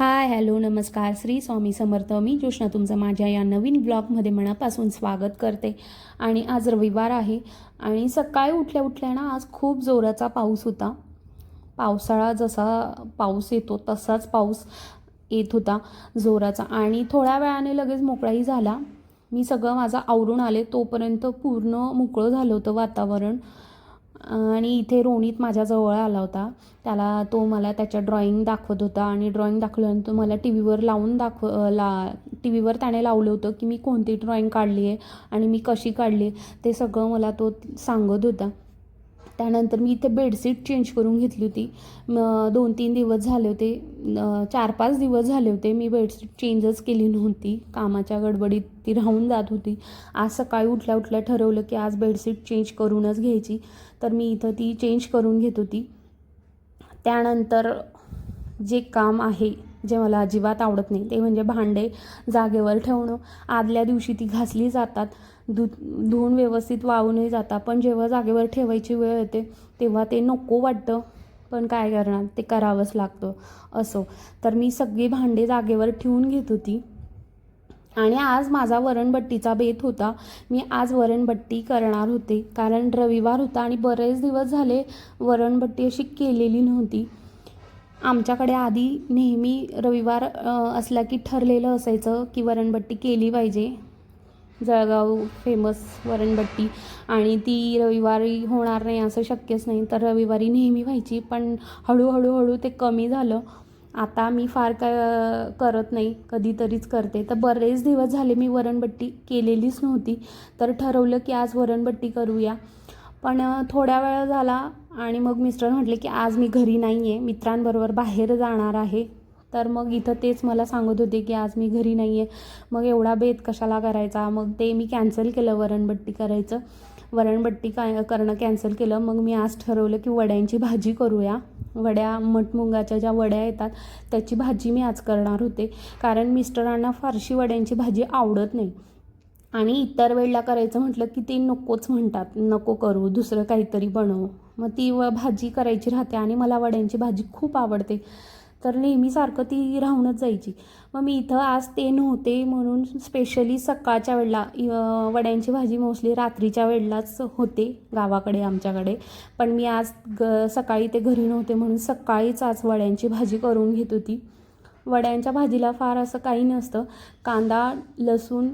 Hi hello नमस्कार. श्री स्वामी समर्थ. मी जोशना तुमचं माझ्या या नवीन ब्लॉगमध्ये मनापासून स्वागत करते. आणि आज रविवार आहे. आणि सकाळी उठल्या उठल्या ना आज खूप जोराचा पाऊस होता. पावसाळा जसा पाऊस येतो तसाच पाऊस येत होता जोराचा. आणि थोड्या वेळाने लगेच मोकळाही झाला. मी सगळं माझं आवरून आले तोपर्यंत पूर्ण मोकळं झालं होतं वातावरण. आणि इथे रोनित माझ्याजवळ आला होता. त्याला तो मला त्याच्या ड्रॉइंग दाखवत होता आणि ड्रॉइंग दाखवल्यानंतर मला टी व्हीवर लावून दाखव ला टी व्हीवर त्याने लावलं होतं की मी कोणती ड्रॉइंग काढली आहे आणि मी कशी काढली आहे ते सगळं मला तो सांगत होता. त्यानंतर मी इथे बेडशीट चेंज करून घेतली होती. दोन तीन दिवस झाले होते. चार पाच दिवस झाले होते मी बेडशीट चेंजच केली नव्हती. कामाच्या गडबडीत ती राहून जात होती. आज सकाळी उठल्या उठल्या ठरवलं की आज बेडशीट चेंज करूनच घ्यायची. तर मी इथं ती चेंज करून घेत होती. त्यानंतर जे काम आहे जे मला अजिबात आवडत नाही ते म्हणजे भांडे जागेवर ठेवणं. आदल्या दिवशी ती घासली जातात. धु धुवून व्यवस्थित वाळूनही जातात पण जेव्हा जागेवर ठेवायची वेळ येते तेव्हा ते नको वाटतं. पण काय करणार? ते करावंच लागतं. असो. तर मी सगळी भांडे जागेवर ठेवून घेत होती. आणि आज माझा वरणबट्टीचा बेत होता. मी आज वरणबट्टी करणार होते. कारण रविवार होता आणि बरेच दिवस झाले वरणबट्टी अशी केलेली नव्हती. आमच्याकडे आधी नेहमी रविवार असला की ठरलेलं असायचं की वरणबट्टी केली पाहिजे. जळगाव फेमस वरणबट्टी आणि ती रविवारी होणार नाही असं शक्यच नाही. तर रविवारी नेहमी व्हायची. पण हळूहळू हळू ते कमी झालं. आता मी फार काय करत नाही. कधीतरीच करते. तर बरेच दिवस झाले मी वरणबट्टी केलेलीच नव्हती. तर ठरवलं की आज वरणबट्टी करूया. पण थोड्या वेळ झाला आणि मग मिस्टर म्हटले की आज मी घरी नाही आहे मित्रांबरोबर बाहेर जाणार आहे. तर मग इथं तेच मला सांगत होते की आज मी घरी नाही आहे मग एवढा बेत कशाला करायचा? मग ते मी कॅन्सल केलं वरणबट्टी करायचं. वरणबट्टी काय करणं कॅन्सल केलं. मग मी आज ठरवलं की वड्यांची भाजी करूया. वड्या मठमुंगाच्या ज्या वड्या येतात त्याची भाजी मी आज करणार होते. कारण मिस्टरांना फारशी वड्यांची भाजी आवडत नाही. आणि इतर वेळेला करायचं म्हटलं की ते नकोच म्हणतात. नको करू दुसरं काहीतरी बनव. मग ती व भाजी करायची राहते आणि मला वड्यांची भाजी खूप आवडते. तर नेहमीसारखं ती राहूनच जायची. मग मी इथं आज ते नव्हते म्हणून स्पेशली सकाळच्या वेळेला वड्यांची भाजी मोस्टली रात्रीच्या वेळेलाच होते गावाकडे आमच्याकडे. पण मी आज ग सकाळी ते घरी नव्हते म्हणून सकाळीच आज वड्यांची भाजी करून घेत होती. वड्यांच्या भाजीला फार असं काही नसतं. कांदा लसूण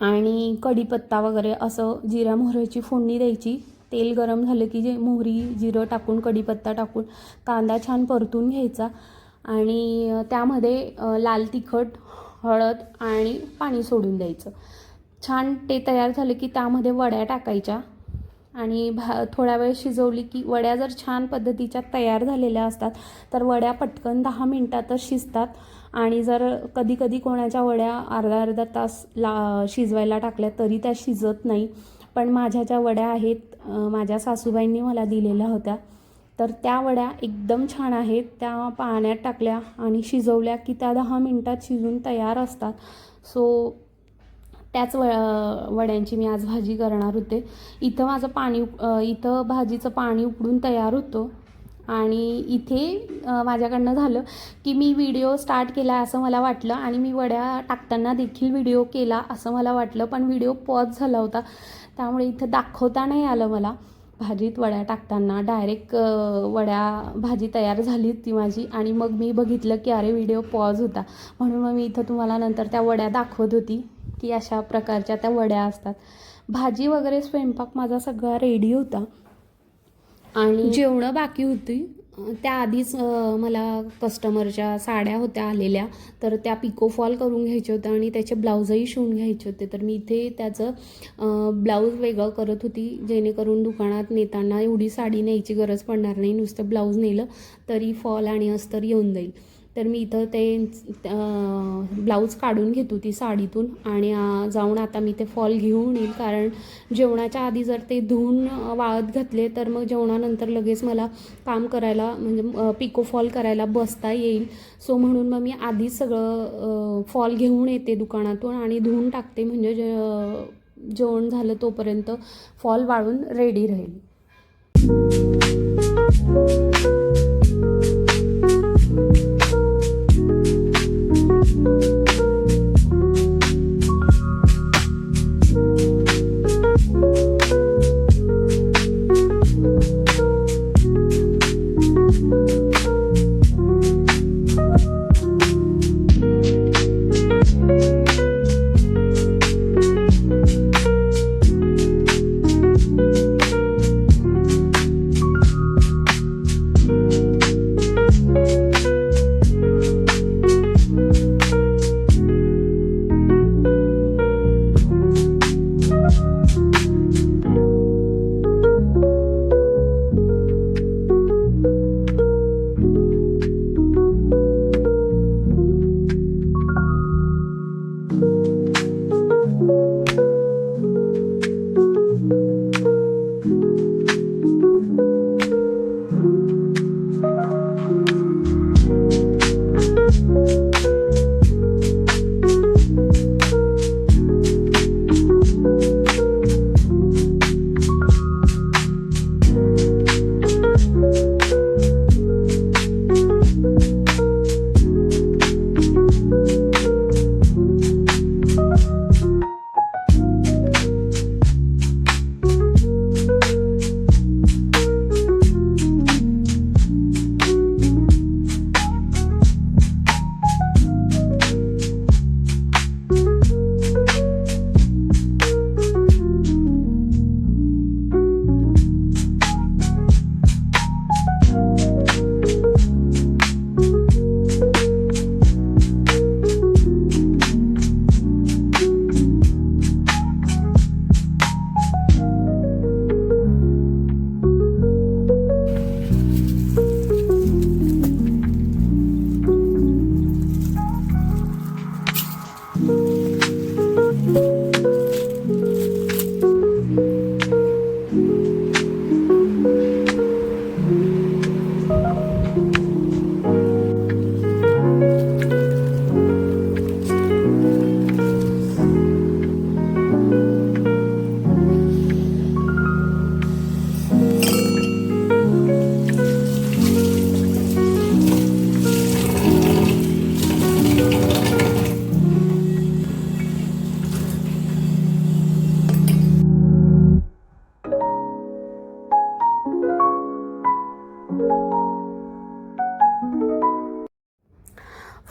आणि कढीपत्ता वगैरे असं जिऱ्या मोहऱ्याची फोडणी द्यायची. तेल गरम झालं की जे मोहरी जिरं टाकून कढीपत्ता टाकून कांदा छान परतून घ्यायचा आणि त्यामध्ये लाल तिखट हळद आणि पाणी सोडून द्यायचं. छान ते तयार झालं की त्यामध्ये वड्या टाकायच्या आणि भा थोड्या वेळ शिजवली की वड्या जर छान पद्धतीच्या तयार झालेल्या असतात तर वड्या पटकन दहा मिनटातच शिजतात आणि जर कधी कधी कोणाच्या वड्या अर्धा अर्धा तास ला शिजवायला टाकल्या तरी त्या शिजत नाही. पण माझ्या ज्या वड्या आहेत माझ्या सासूबाईंनी मला दिलेल्या होत्या. तर त्या वड्या एकदम छान आहेत. त्या पाण्यात टाकल्या आणि शिजवल्या की त्या दहा मिनटात शिजून तयार असतात. सो त्याच व वड्यांची मी आज भाजी करणार होते. इथं माझं पाणी इथं भाजीचं पाणी उकडून तयार होतं. आणि इथे माझ्याकडनं झालं की मी व्हिडिओ स्टार्ट केला असं मला वाटलं आणि मी वड्या टाकताना देखील व्हिडिओ केला असं मला वाटलं पण व्हिडिओ पॉज झाला होता. त्यामुळे इथं दाखवता नाही आलं मला. भाजीत वड्या टाकताना डायरेक्ट वड्या भाजी तयार झाली ती माझी आणि मग मी बघितलं की अरे व्हिडिओ पॉज होता. म्हणून मग मी इथं तुम्हाला नंतर त्या वड्या दाखवत होती की अशा प्रकारच्या त्या वड्या असतात. भाजी वगैरे स्वयंपाक माझा सगळा रेडी होता. आणि जेवणं बाकी होती. त्याआधीच मला कस्टमरच्या साड्या होत्या आलेल्या. तर त्या पिको फॉल करून घ्यायच्या होत्या आणि त्याचे ब्लाऊजही शिवून घ्यायचे होते. तर मी इथे त्याचं ब्लाऊज वेगळं करत होती जेणेकरून दुकानात नेताना एवढी साडी न्यायची गरज पडणार नाही. नुसतं ब्लाऊज नेलं तरी फॉल आणि अस्तर येऊन जाईल. तर मी इथं ते ब्लाऊज काढून घेतो ती साडीतून आणि जाऊन आता मी ते फॉल घेऊन येईल. कारण जेवणाच्या आधी जर ते धुवून वाळत घातले तर मग जेवणानंतर लगेच मला काम करायला म्हणजे पिको फॉल करायला बसता येईल. सो म्हणून मग मी आधीच सगळं फॉल घेऊन येते दुकानातून आणि धुवून टाकते. म्हणजे जे जेवण झालं तोपर्यंत फॉल वाळून रेडी राहील.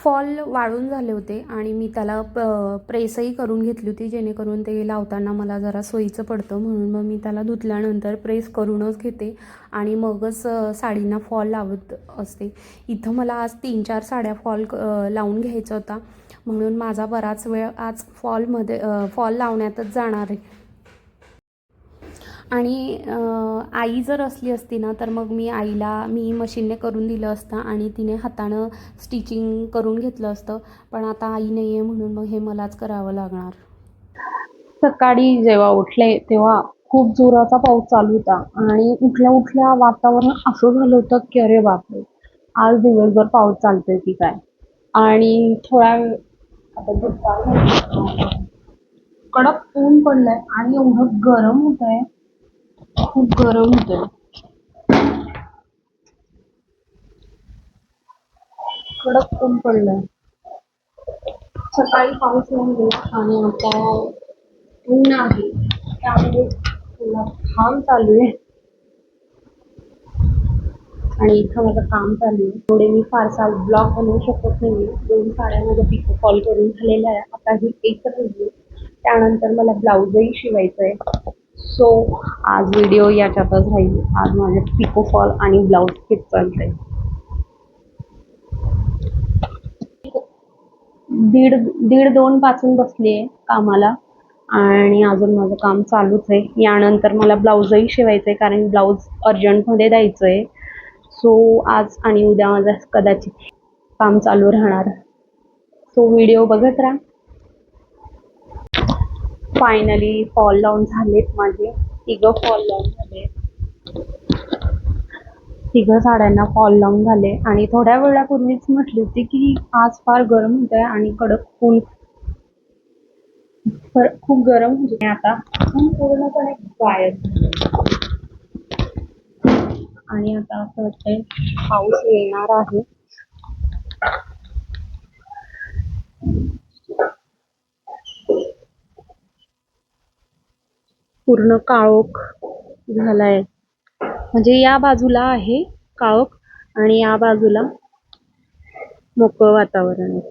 Fall वाळून झाले होते आणि मी त्याला प प्रेसही करून घेतली होती जेणेकरून ते लावताना मला जरा सोयीचं पडतं म्हणून मग मी त्याला धुतल्यानंतर प्रेस करूनच घेते आणि मगच साडींना फॉल लावत असते. इथं मला आज तीन चार साड्या फॉल लावून घ्यायचा होता म्हणून माझा बराच वेळ आज फॉलमध्ये फॉल लावण्यातच जाणार आहे. आणि आई जर असली असती ना तर मग मी आईला मी मशीनने करून दिलं असतं आणि तिने हातानं स्टिचिंग करून घेतलं असतं. पण आता आई नाही आहे म्हणून मग हे मलाच करावं लागणार. सकाळी जेव्हा उठले तेव्हा खूप जोराचा पाऊस चालू होता आणि उठल्या उठल्या वातावरण असं झालं होतं की अरे बापरे आज दिवसभर पाऊस चालतोय की काय? आणि थोडा वेळ आता कडक ऊन पडलंय आणि एवढं गरम होत आहे खूप गरम होतंय. कडक ऊन पडलंय. सकाळी पाऊस नाही आणि आता ऊन आहे. त्यामुळे काम घाम चालू आहे. आणि इथं माझं काम चालू आहे. थोडे मी फारसा ब्लॉग बनवू शकत नाही दोन साड्या माझ्या पिको कॉल करून झालेल्या आहे आता ही एक त्यानंतर मला ब्लाऊजही शिवायचं आहे सो आज व्हिडिओ याच्यातच राहील. आज माझे पिको फॉल आणि ब्लाऊज हेच चालते दीड दीड दोन पासून बसली आहे कामाला. आणि अजून माझं काम चालूच आहे. यानंतर मला ब्लाऊजही शिवायचं आहे कारण ब्लाऊज अर्जंटमध्ये द्यायचं आहे सो आज आणि उद्या माझं कदाचित काम चालू राहणार. सो व्हिडिओ बघत राहा. फायनली फॉल लावून झालेत माझे. तिघं फॉल लावून झाले. तिघं साड्यांना फॉल लावून झाले. आणि थोड्या वेळापूर्वीच म्हटली होती की आज फार गरम होत आहे आणि कडक ऊन. खूप गरम होते आता ऊन पूर्णपणे गायब आणि आता असं वाटतंय पाऊस येणार आहे. पूर्ण काळोख झालाय. म्हणजे या बाजूला आहे काळोख आणि या बाजूला मोकळं वातावरण आहे.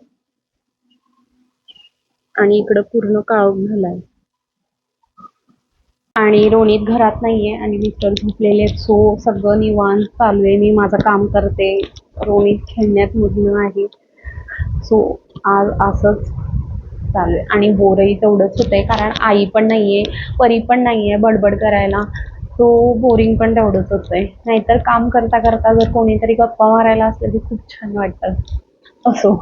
आणि इकडं पूर्ण काळोख झालाय. आणि रोणीत घरात नाहीये आणि मिस्टर झोपलेले आहेत. सो सगळं निवांत चालू आहे. मी माझं काम करते. रोणीत खेळण्यात मग्न आहे. सो आज असंच चालू आहे आणि बोरही तेवढंच होतंय कारण आई पण नाहीये परी पण नाहीये बडबड करायला. सो बोरिंग पण तेवढंच होतंय. नाहीतर काम करता करता जर कोणीतरी गप्पा मारायला असलं की खूप छान वाटतं. असो.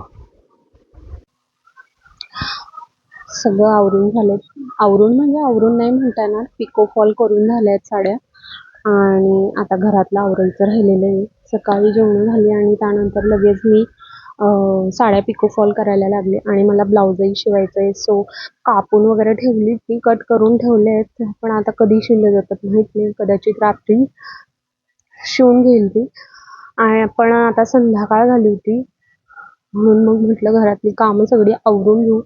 सगळं आवरून झालंय. आवरून म्हणजे आवरून नाही म्हणता येणार पिको फॉल करून झाल्या आहेत साड्या. आणि आता घरातलं आवरायचं राहिलेलं आहे. सकाळी जेवण झाली आणि त्यानंतर लगेच मी साड्या पिको फॉल करायला लागले आणि मला ब्लाऊजही शिवायचं आहे सो कापून वगैरे ठेवली ती कट करून ठेवले आहेत. पण आता कधी शिवले जातात माहीत नाही. कदाचित रात्री शिवून घेईल ती. आणि पण आता संध्याकाळ झाली होती. म्हणून मग म्हटलं घरातली कामं सगळी आवरून घेऊ.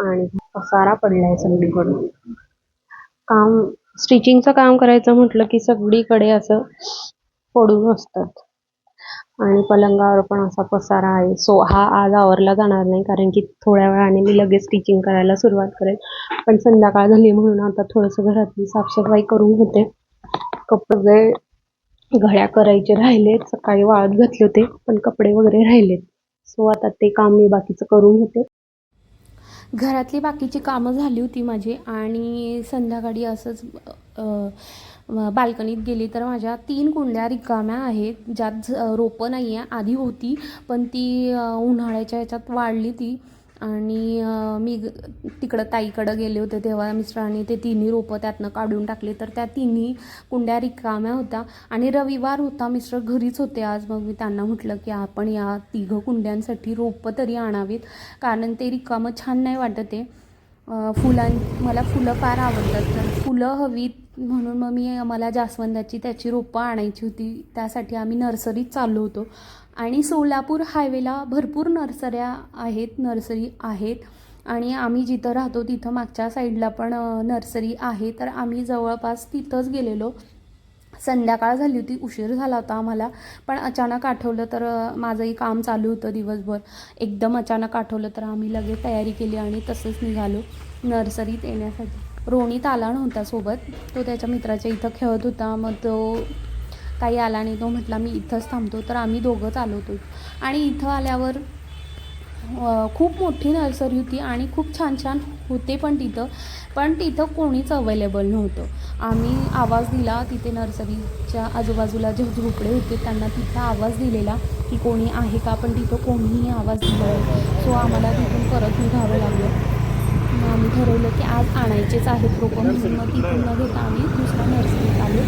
आणि पसारा पडलाय सगळीकडून काम स्टिचिंगचं काम करायचं म्हटलं की सगळीकडे असं पडून असतात. आणि पलंगावर पण असा पसारा आहे. सो हा आज आवरला जाणार नाही कारण की थोड्या वेळाने मी लगेच स्टिचिंग करायला सुरुवात करेन पण संध्याकाळ झाली म्हणून आता थोडंसं घरातली साफसफाई करून घेते. कपडे घड्या करायचे राहिलेत सकाळी वाळत घातले होते पण कपडे वगैरे राहिलेत. सो आता ते काम मी बाकीचं करून घेते. घरातली बाकीची कामं झाली होती माझी आणि संध्याकाळी असंच बाल्कनीत गेली तर माझ्या तीन कुंड्या रिकाम्या आहेत ज्यात झ- रोपं नाही आहे आधी होती पण ती उन्हाळ्याच्या ह्याच्यात वाढली ती. आणि मी ग- तिकडं ताईकडं गेले होते तेव्हा मिस्टरांनी ते तिन्ही रोपं त्यातनं काढून टाकले. तर त्या तिन्ही कुंड्या रिकाम्या होत्या. आणि रविवार होता मिस्टर घरीच होते आज. मग मी त्यांना म्हटलं की आपण या तिघं कुंड्यांसाठी रोपं तरी आणावीत. कारण ते रिकामं छान नाही वाटत आहे. फुलां मला फुलं फार आवडतात. तर फुलं हवीत म्हणून मग मी मला जास्वंदाची त्याची रोपं आणायची होती. त्यासाठी आम्ही नर्सरीत चाललो होतो. आणि सोलापूर हायवेला भरपूर नर्सऱ्या आहेत नर्सरी आहेत. आणि आम्ही जिथं राहतो तिथं मागच्या साईडला पण नर्सरी आहे. तर आम्ही जवळपास तिथंच गेलेलो. संध्याकाळ झाली होती उशीर झाला होता आम्हाला. पण अचानक आठवलं तर माझंही काम चालू होतं दिवसभर. एकदम अचानक आठवलं तर आम्ही लगेच तयारी केली आणि तसंच निघालो नर्सरीत येण्यासाठी. रोणीत आला नव्हता सोबत. तो त्याच्या मित्राच्या इथं खेळत होता. मग तो काही आला नाही. तो म्हटला मी इथंच थांबतो. तर आम्ही दोघंच आलो होतो. आणि इथं आल्यावर खूप मोठी नर्सरी होती आणि खूप छान छान होते पण तिथं. पण तिथं कोणीच अवेलेबल नव्हतं. आम्ही आवाज दिला तिथे नर्सरीच्या आजूबाजूला जे झोपडे होते त्यांना तिथं आवाज दिलेला की कोणी आहे का? पण तिथं कोणीही आवाज दिला सो आम्हाला तिथून परत निघावं लागलं. मग आम्ही ठरवलं की आज आणायचेच आहेत रोपं म्हणून. मग तिथून न घेता आम्ही दुसऱ्या नर्सरीत आलो.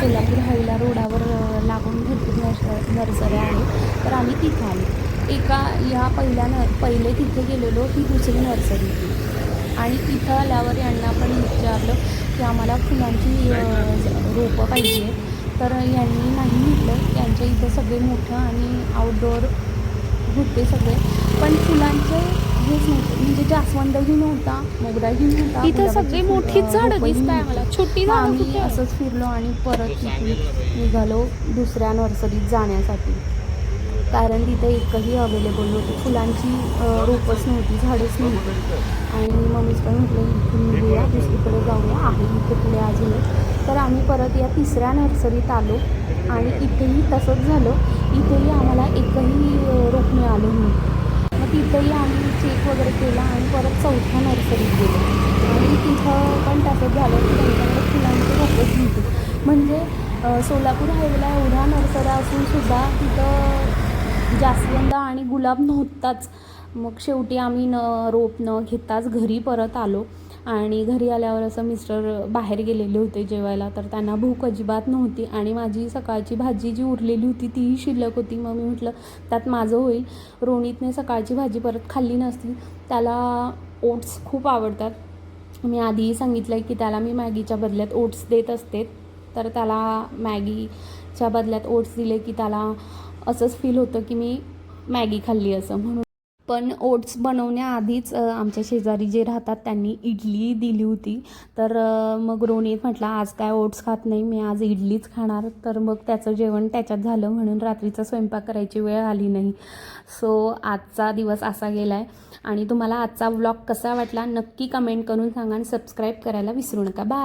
सोलापूर हायला रोडावर लागून भरपूर नर्स नर्सऱ्या आहेत. तर आम्ही तिथं आलो. एका ह्या पहिल्या न पहिले तिथे गेलेलो ही दुसरी नर्सरी. होती आणि तिथं आल्यावर यांना पण विचारलं की आम्हाला फुलांची रोपं पाहिजे. तर यांनी नाही म्हटलं. त्यांच्या इथं सगळे मोठं आणि आउटडोअर होते सगळे. पण फुलांचे हेच नव्हते. म्हणजे जास्वंदही नव्हता मोगराही नव्हता इथं सगळी मोठीच झाडं दिसताय. मला छोटी आम्ही? असंच फिरलो आणि परत निघालो दुसऱ्या नर्सरीत जाण्यासाठी. कारण तिथे एकही अवेलेबल नव्हती. फुलांची रोपच नव्हती झाडच नव्हती. आणि मग पण म्हटलं इथून निघूया दुसरीकडे जाऊया आहे इथे पुढे अजून तर आम्ही परत या तिसऱ्या नर्सरीत आलो. आणि इथेही तसंच झालं. इथेही आम्हाला एकही रोप मिळालं नाही. मग तिथंही आम्ही चेक वगैरे केला आणि परत चौथ्या नर्सरीत गेलो. आणि तिथं पण तसंच झालं की त्यांच्याकडे फुलांचे रोपच नव्हते. म्हणजे सोलापूर हायवेला एवढ्या नर्सऱ्या असून सुद्धा तिथं जास्वंद आणि गुलाब नव्हताच. मग शेवटी आम्ही न रोप न घेताच घरी परत आलो. आणि घरी आल्यावर असं मिस्टर बाहेर गेलेले होते जेवायला. तर त्यांना भूक अजिबात नव्हती आणि माझी सकाळची भाजी जी उरलेली होती तीही शिल्लक होती. मग मी म्हटलं त्यात माझं होईल. रोणीतने सकाळची भाजी परत खाल्ली नसती. त्याला ओट्स खूप आवडतात. मी आधीही सांगितलं आहे की त्याला मी मॅगीच्या बदल्यात ओट्स देत असते. तर त्याला मॅगीच्या बदल्यात ओट्स दिले की त्याला असंच फील होतं की मी मॅगी खाल्ली असं म्हणून. पण ओट्स बनवण्याआधीच आमच्या शेजारी जे राहतात त्यांनी इडली दिली होती. तर मग रोनीत म्हटलं आज काय ओट्स खात नाही मी आज इडलीच खाणार. तर मग त्याचं जेवण त्याच्यात झालं म्हणून रात्रीचा स्वयंपाक करायची वेळ आली नाही. सो आजचा दिवस असा गेला आहे आणि तुम्हाला आजचा व्लॉग कसा वाटला नक्की कमेंट करून सांगा आणि सबस्क्राईब करायला विसरू नका. बाय